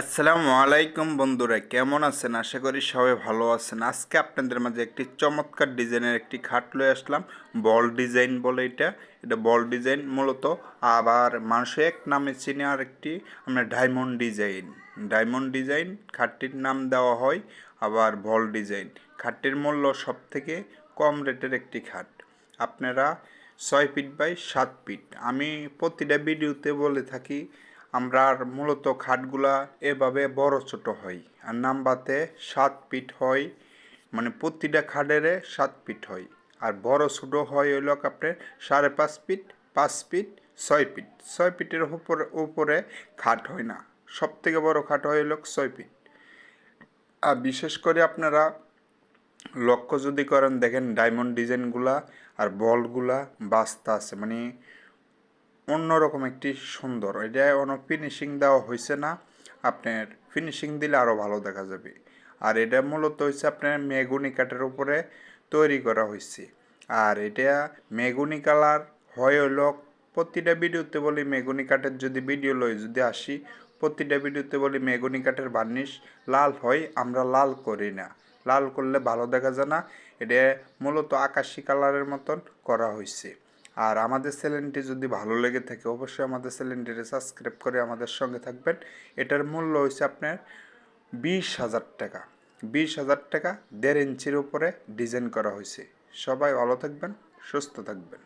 আসসালামু আলাইকুম বন্ধুরা, কেমন আছেন? আশা করি সবাই ভালো আছেন। আজকে আপনাদের মাঝে একটি চমৎকার ডিজাইনের একটি খাট লয়ে আসলাম। বল ডিজাইন বলে এটা। এটা বল ডিজাইন মূলত। আবার মানুষ এক নামে চিনে আর একটি আমরা ডায়মন্ড ডিজাইন। ডায়মন্ড ডিজাইন, খাটটির নাম দেওয়া হয় আবার বল ডিজাইন। খাটটির মূল্য সব থেকে কম রেটের একটি খাট। আপনারা ছয় ফিট বাই সাত ফিট। আমি প্রতিটা ভিডিওতে বলে থাকি আমরা মূলত খাটগুলা এভাবে বড় ছোট হয় আর নাম্বাতে সাত ফিট হয় মানে প্রতিটা খাটেরে সাত ফিট হয়। আর বড় ছোট হয় হইল আপনার সাড়ে পাঁচ ফিট পাঁচ ফিট, ছয় ফিট। ছয় ফিটের উপরে উপরে খাট হয় না। সব থেকে বড় খাট হয় হইল ছয় ফিট। আর বিশেষ করে আপনারা লক্ষ্য যদি করেন, দেখেন ডায়মন্ড ডিজাইনগুলা আর বলগুলা বাস্তা আছে মানে অন্যরকম একটি সুন্দর। এটা কোনো ফিনিশিং দেওয়া হয়েছে না। আপনার ফিনিশিং দিলে আরও ভালো দেখা যাবে। আর এটা মূলত হচ্ছে আপনার মেগুনি কাঠের উপরে তৈরি করা হয়েছে আর এটা মেগুনি কালার হয় হলো প্রতিটা ভিডিওতে বলি মেগুনি কাঠের যদি ভিডিও লই যদি আসি, প্রতিটা ভিডিওতে বলি মেগুনি কাঠের বার্নিশ লাল হয়, আমরা লাল করি না। লাল করলে ভালো দেখা যায় না। এটা মূলত আকাশি কালারের মতন করা হয়েছে আর আমাদের চ্যানেলটি যদি ভালো লেগে থাকে, অবশ্যই আমাদের চ্যানেলটিকে সাবস্ক্রাইব করে আমাদের সঙ্গে থাকবেন। এটার মূল্য হচ্ছে আপনার বিশ হাজার টাকা। বিশ হাজার টাকা দেড় ইঞ্চির উপরে ডিজাইন করা হয়েছে সবাই ভালো থাকবেন, সুস্থ থাকবেন।